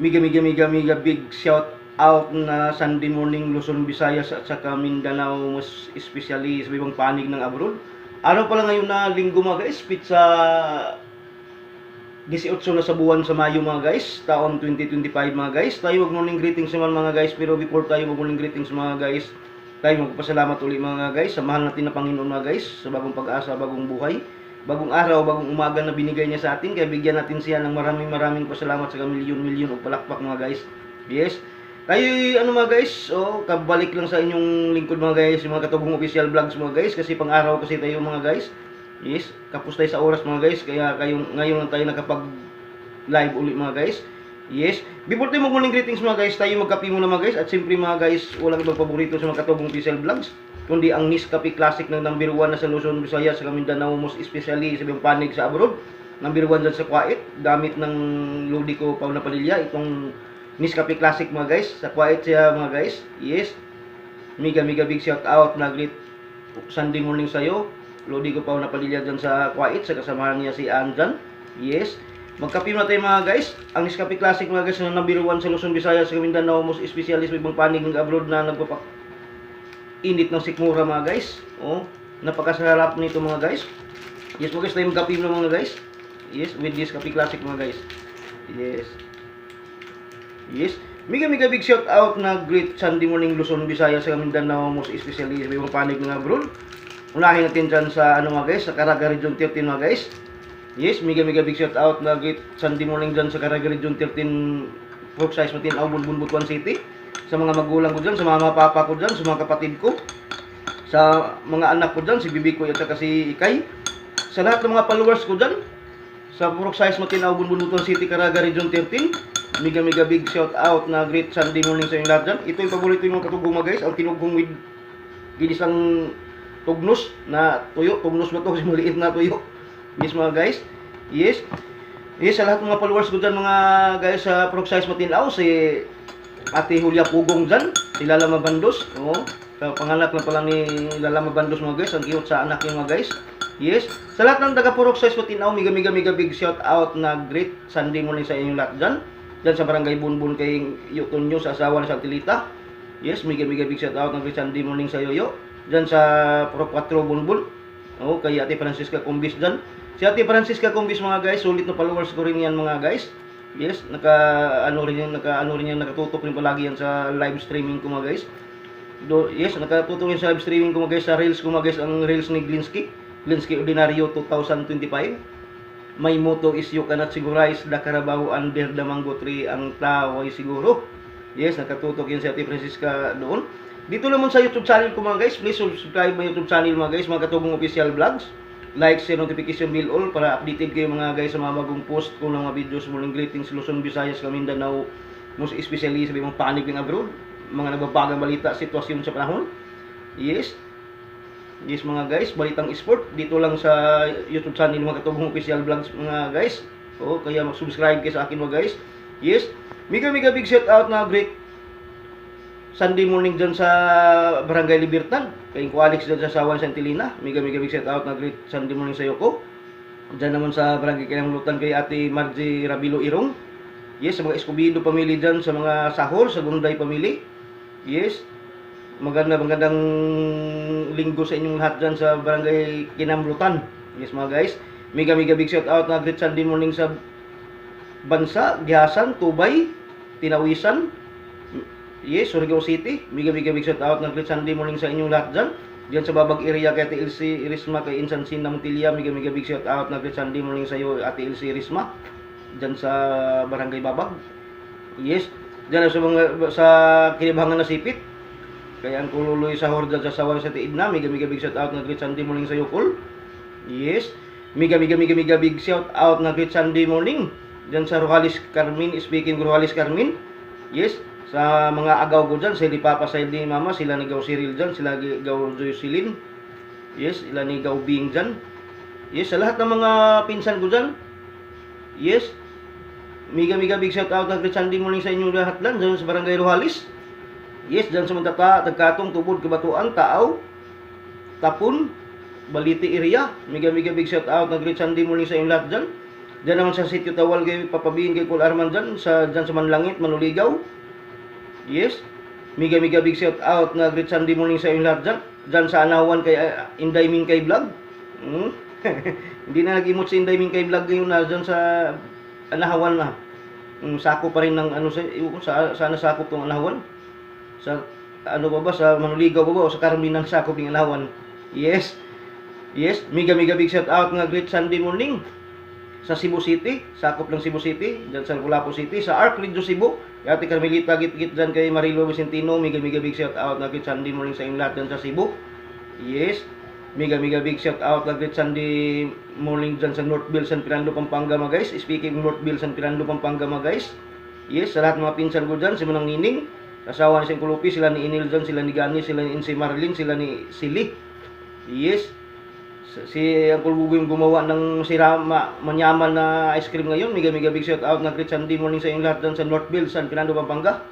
Mega mega mega mega big shout out na Sunday morning Luzon, Visayas at saka Mindanao mas especially sa ibang panig ng abroad. Araw pala ngayon na linggo mga guys, pizza 18 na sa buwan sa Mayo mga guys, taon 2025 mga guys. Tayo mag morning greetings naman mga guys, pero before tayo mag morning greetings mga guys, tayo magpasalamat uli mga guys sa mahal natin na Panginoon mga guys, sa bagong pag-asa, bagong buhay, bagong araw, bagong umaga na binigay niya sa atin. Kaya bigyan natin siya ng maraming maraming pasalamat sa milyon-milyon o palakpak mga guys. Yes. Tayo ano mga guys, oh, kabalik lang sa inyong lingkod mga guys, mga katugong official vlogs mga guys kasi pang araw kasi tayo mga guys. Yes, kapos tayo sa oras mga guys, kaya kayong ngayon lang tayo nakapag live uli mga guys. Yes, before tayo mag-morning greetings mga guys, tayo magkape muna mga guys at siyempre mga guys, walang ibang paborito sa mga katugong official vlogs kundi ang Nescafe Classic ng number 1 na sa Luzon, Visayas, sa Mindanao, most especially sa ibang panig sa abroad. Number 1 dyan sa Kuwait, gamit ng Lodi ko Pauna Padilla, itong Nescafe Classic mga guys, sa Kuwait siya mga guys. Yes, mega mega big shout out na great Sunday morning sa iyo. Lodi ko Pauna Padilla dyan sa Kuwait, sa kasamahan niya si Ann dyan. Yes, Magkape na tayo mga guys. Ang Nescafe Classic mga guys na number 1 sa Luzon, Visayas, sa Mindanao, most especially sa ibang panig ng abroad na nagpapak init ng sikmura mga guys. Oh, napakasarap nito mga guys. Yes, mga guys, tayo magkape na mga guys. Yes, with this Cafe Classic mga guys. Yes. Yes. Mega mega big shout out na great Sunday morning Luzon, Visayas, sa Mindanao, most especially sa ibang panig ng abroad. Unahin natin dyan sa ano mga guys, sa Caraga Region 13 mga guys. Yes, mega mega big shout out na great Sunday morning dyan sa Caraga Region 13 Pork Size Matin Aubon Bunbutuan City. Sa mga magulang ko dyan, sa mga papa ko dyan, sa mga kapatid ko, sa mga anak ko dyan, si Bibi ko at saka si Ikay, sa lahat ng mga followers ko dyan, sa Purok Size Matinaw, Bunbunutan City, Caraga, Region 13, mega mega big shout out na great Sunday morning sa inyong lahat dyan. Ito yung paborito yung mga katugong mga guys, ang tinugong with ginisang tugnos na tuyo, tugnos ba to? Kasi maliit na tuyo. Yes mga guys, yes. Yes, sa lahat ng mga followers ko dyan mga guys sa Purok Size Matinaw, si Ate Julia Pugong dyan, si Lala Mabandos. Oo. So, panganak na pala ni Lala Mabandos mga guys. Ang cute sa anak niya mga guys. Yes. Sa lahat ng taga Purok Size Patinaw, mega mega mega big shout out na great Sunday morning sa inyong lahat dyan. Dyan sa Barangay Bunbun kay Yuton nyo sa asawa ni Santilita. Yes, mega mega big shout out na great Sunday morning sa Yoyo. Dyan sa Purok 4 Bunbun. Oo, kay Ate Francisca Cumbis dyan. Si Ate Francisca Cumbis mga guys, sulit na followers ko rin yan mga guys. Yes, naka ano rin yan, naka ano rin yan, nakatutok rin palagi yan sa live streaming ko mga guys. Do, yes, nakatutok rin sa live streaming ko mga guys, sa reels ko mga guys, ang reels ni Glinsky. Glinsky Ordinaryo 2025. My motto is you cannot sigurize the Carabao under the mango tree ang tao ay siguro. Yes, nakatutok yan si Ate Francisca doon. Dito naman sa YouTube channel ko mga guys, please subscribe my YouTube channel mga guys, mga katugong official vlogs like, share, notification bell all para updated kayo mga guys sa mga bagong post ko mga videos. Morning greetings Luzon, Visayas, Mindanao. Most especially sa mga panig ng abroad. Mga nagbabagang balita, sitwasyon sa panahon. Yes. Yes mga guys, balitang sport. Dito lang sa YouTube channel mga katubong official vlogs mga guys. O kaya mag-subscribe kayo sa akin mga guys. Yes, mega mega big shout out na great Sunday morning dyan sa Barangay Libertad. Kay ko Alex dyan sa Sawan Santilina. Mega mega big shout out na great Sunday morning sa Yoko. Dyan naman sa Barangay Kinamulutan kay Ate Margie Rabilo Irong. Yes, sa mga Escobedo family dyan, sa mga Sahor, sa Gunday family. Yes. Maganda, magandang linggo sa inyong lahat dyan sa Barangay Kinamulutan. Yes mga guys. Mega mega big shout out na great Sunday morning sa Bansa, Gihasan, Tubay, Tinawisan, Yes, Surigao City. Mega mega big shout out ng Sunday morning sa inyong lahat dyan. Diyan sa Babag area kay Ate Ilse Irisma kay Insan Sin Montilla. Mega mega big shout out ng Sunday morning sa iyo Ate Ilse Irisma. Diyan sa Barangay Babag. Yes. Diyan sa mga sa kinibangan na sipit. Kaya ang kululoy sa Horda sa Sawan sa Tiidna. Mega mega big shout out ng Sunday morning sa iyo Kul. Yes. Mega mega mega mega big shout out ng Sunday morning. Diyan sa Rojalis Carmin, speaking Rojalis Carmin. Yes, sa mga agaw ko dyan, sila Papa side ni Mama, sila ni Gaw Cyril dyan, sila ni Gaw Joycelyn. Yes, sila ni Gaw Bing dyan. Yes, sa lahat ng mga pinsan ko dyan. Yes, mega mega big shout out na great Sunday morning sa inyong lahat dyan, dyan sa Barangay Rojalis. Yes, dyan sa Mantata, Tagkatong, Tubod, Kabatuan, Taaw, Tapon, Baliti area. Mega mega big shout out na great Sunday morning sa inyong lahat dyan. Diyan naman sa sitio Tawal kay papabihin kay Kul Arman dyan, sa, dyan sa Manlangit, Manuligaw. Yes. Miga miga big shout out na great Sunday morning sa inyong lahat dyan. Dyan sa Anawan kay uh, Inday Mingkay Vlog. Hmm? Hindi na nag-emote si Inday Mingkay Vlog ngayon na dyan sa Anahawan na. Mm, sako pa rin ng ano sa, sa sana sakop tong Anahawan. Sa ano ba ba sa Manuligaw ba ba o sa Carminan sakop ng Anahawan. Yes. Yes, mega mega big shout out nga great Sunday morning sa Cebu City, sakop ng Cebu City, dyan sa Lapu City, sa Arc Ridge Cebu, Yati Carmelita git-git dyan kay Marilo Vicentino, mega mega big shout out na great Sunday morning sa inyong lahat dyan sa Cebu. Yes, mega mega big shout out na great Sunday morning dyan sa Northville, San Fernando, Pampanga mga guys. Speaking Northville, San Fernando, Pampanga mga guys. Yes, sa lahat mga pinsan ko dyan, si Manang Nining, asawa ni Sing Kulupi, sila ni Inil dyan, sila ni Gani, sila ni Insi Marlin, sila ni Sili. Yes, si Uncle Buboy yung gumawa ng sirama manyaman na ice cream ngayon. Mega mega big shout out na great Sunday morning sa inyong lahat dyan sa Northville, San Fernando, Pampanga.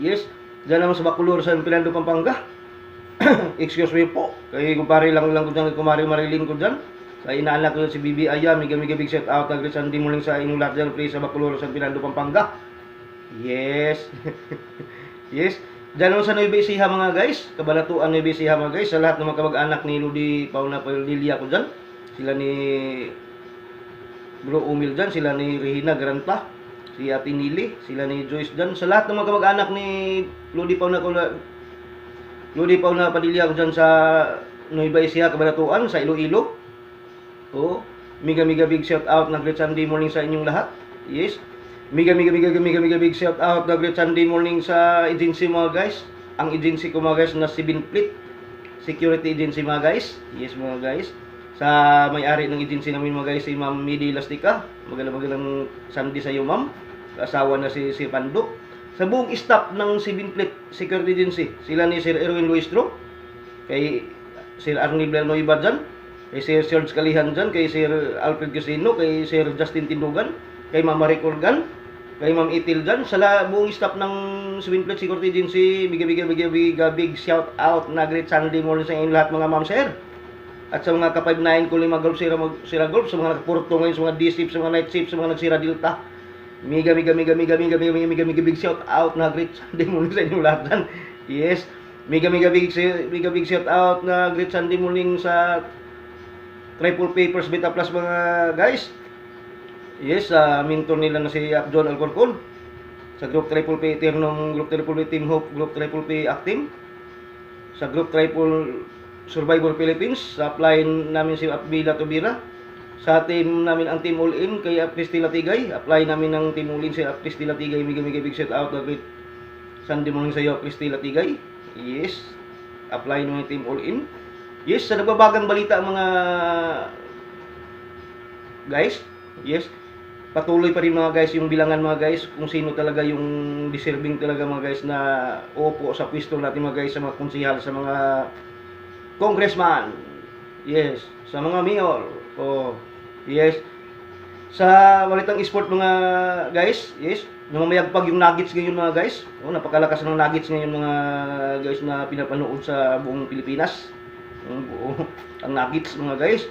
Yes, dyan naman sa Bacolor, San Fernando, Pampanga. Excuse me po. Kay kumpare lang lang ko dyan, kumari Marilyn ko dyan. Sa inaanak ko si Bibi Aya, mega mega big shout out na great Sunday morning sa inyong lahat dyan, please, sa Bacolor, San Fernando, Pampanga. Yes. yes. Diyan sa Nueva Ecija mga guys, kabalatuan Nueva Ecija mga guys, sa lahat ng mga kamag-anak ni Ludi Pauna Palilia ko dyan, sila ni Bro Umil dyan, sila ni Regina Granta, si Ate Nili, sila ni Joyce dyan, sa lahat ng mga kamag-anak ni Ludi Pauna Ludi Pauna Palilia ko dyan sa Nueva Ecija, kabalatuan, sa Iloilo. Oh, mega mega big shout out. Na great Sunday morning sa inyong lahat. Yes. Mega mega mega mega mega big shout out na great Sunday morning sa agency mga guys. Ang agency ko mga guys na si Binfleet Security Agency mga guys. Yes mga guys. Sa may-ari ng agency namin mga guys si Ma'am Midi Lastica. Magandang Sunday sa iyo ma'am. Asawa na si si Pando. Sa buong staff ng si Binfleet Security Agency, sila ni Sir Erwin Luistro, kay Sir Arnie Villanueva dyan, kay Sir George Kalihan dyan, kay Sir Alfred Casino, kay Sir Justin Tindugan, kay Ma'am Marie Colgan, kay Ma'am Itil dyan, sa buong staff ng Swinflex Security Agency, biga biga biga biga big shout out na great Sunday morning sa inyo lahat mga ma'am sir. At sa mga ka-59 ko lima golf sira, sira golf, sa mga nakapurto ngayon, sa mga D-shift, sa mga night shift, sa mga nagsira delta. Miga, miga, miga, miga, miga, miga, miga, miga, miga, big shout out na great Sunday morning sa inyo lahat dyan. Yes. Miga, miga, big, miga, big shout out na great Sunday morning sa Triple Papers Beta Plus mga guys. Yes, sa mentor nila na si John Alcorcon. Sa Group Triple P Eternum, Group Triple P Team Hope, Group Triple P Actim. Sa Group Triple Survivor Philippines, sa apply namin si Abila Tubira. Sa team namin ang Team All In kay Apristila Tigay. Apply namin ng Team All In si Apristila Tigay. Miga miga big shout out na great Sunday morning sa iyo Apristila Tigay. Yes. Apply namin Team All In. Yes, sa nagbabagang balita mga guys. Yes. Patuloy pa rin mga guys yung bilangan mga guys kung sino talaga yung deserving talaga mga guys na upo sa pwesto natin mga guys sa mga konsihal, sa mga congressman. Yes, sa mga mayor. Oh, yes. Sa balitang sport mga guys, yes, namamayagpag yung Nuggets ngayon mga guys. Oh, napakalakas ng Nuggets ngayon mga guys na pinapanood sa buong Pilipinas. Ang buo, ang Nuggets mga guys.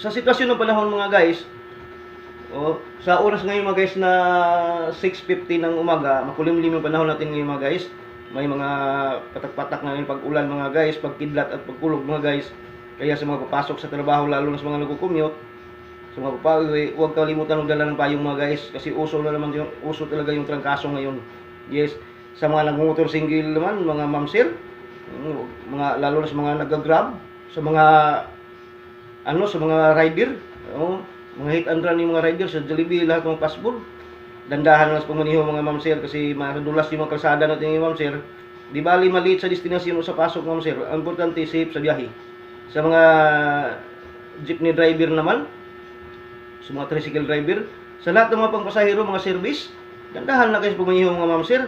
Sa sitwasyon ng panahon mga guys, oh, sa oras ngayon mga guys na 6.50 ng umaga, makulimlim yung panahon natin ngayon mga guys. May mga patak-patak na yung pag-ulan mga guys, pagkidlat at pagkulog mga guys. Kaya sa mga papasok sa trabaho, lalo na sa mga nagko-commute, sa mga papauwi, huwag kalimutan magdala ng payong mga guys kasi uso na naman yung uso talaga yung trangkaso ngayon. Yes, sa mga nagmumotor single naman, mga ma'am sir, mm, mga lalo na sa mga nag-grab, sa mga ano sa mga rider, oh, mga hit and run yung mga rider sa Jollibee lahat ng passport. Dandahan lang sa pamaniho mga ma'am sir kasi madulas yung mga kalsada natin yung ma'am sir. Di bali maliit sa destinasyon sa pasok ma'am sir. Ang importante safe sa biyahe. Sa mga jeepney driver naman, sa mga tricycle driver, sa lahat ng mga pangpasahero, mga service, dandahan na kayo sa pamaniho mga ma'am sir.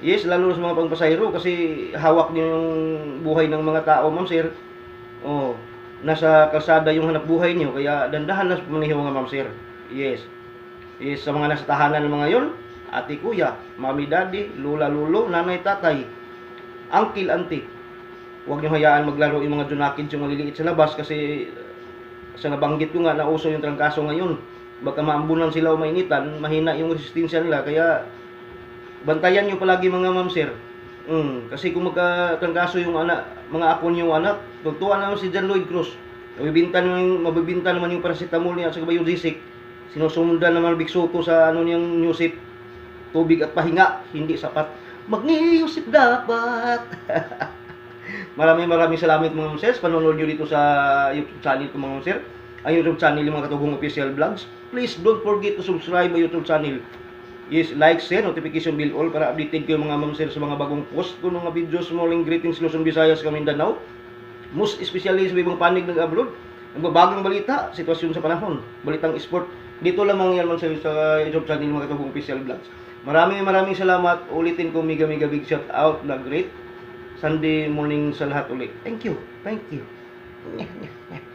Yes, lalo sa mga pangpasahero kasi hawak niyo yung buhay ng mga tao ma'am sir. Oh, nasa kalsada yung hanap buhay niyo kaya dandahan na sa pamaniho mga ma'am sir. Yes. Yes, sa mga nasa tahanan mga yon, ate kuya, mami daddy, lula lulo, nanay tatay, uncle auntie. Huwag niyo hayaan maglaro yung mga junakids yung maliliit sa labas kasi sa nabanggit ko nga na uso yung trangkaso ngayon. baka maambunan sila o mainitan, mahina yung resistensya nila. Kaya, bantayan nyo palagi mga ma'am sir. Mm, kasi kung magkatangkaso yung anak, mga apo niyo anak, tugtuan naman si John Lloyd Cruz. Mabibinta naman, mabibinta naman yung paracetamol niya at saka yung Zisik. Sinusundan naman Big Soto sa ano niyang Newsip. Tubig at pahinga, hindi sapat. Mag-iusip dapat. maraming maraming salamat mga sir. Panonood nyo dito sa YouTube channel ko mga sir. Ang YouTube channel yung mga katugong official vlogs. Please don't forget to subscribe my YouTube channel. Yes, like, share, notification bell all para updated kayo mga ma'am sir sa mga bagong post ko mga videos smalling greetings Luzon, Visayas, Mindanao. Most especially sa ibang panig ng abroad. Nagbabagong balita, sitwasyon sa panahon, balitang sport. Dito lamang yan man sa, sa YouTube channel mga katugong official vlogs. Maraming maraming salamat. Ulitin ko mega mega big shout out na great Sunday morning sa lahat ulit. Thank you. Thank you.